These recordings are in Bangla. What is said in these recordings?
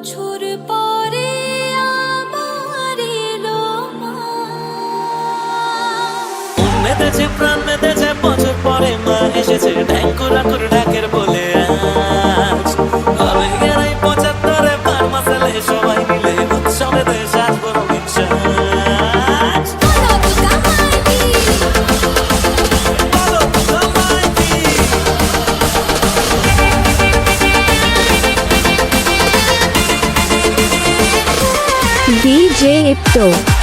বছর পরে আমার এলো মেতেছে প্রাণ মেতেছে বছর পরে মা এসেছে। ঢ্যাঙ্কুরা করে J. Ipto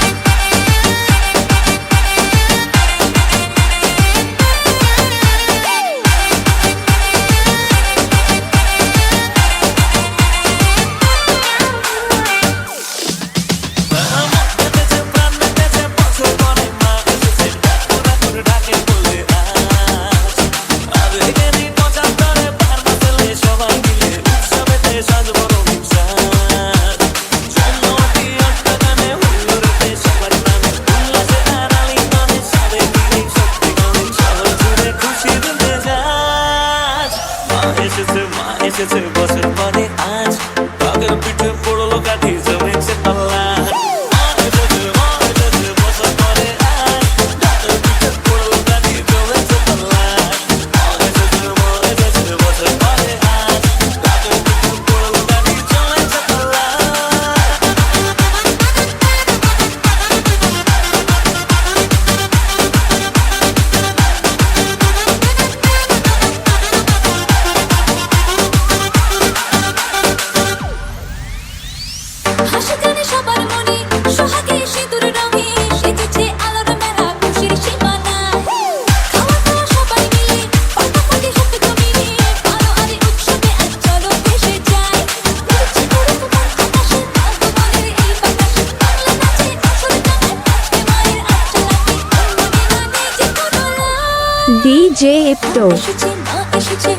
এসেছে বছর পরে আজ DJ এসেছে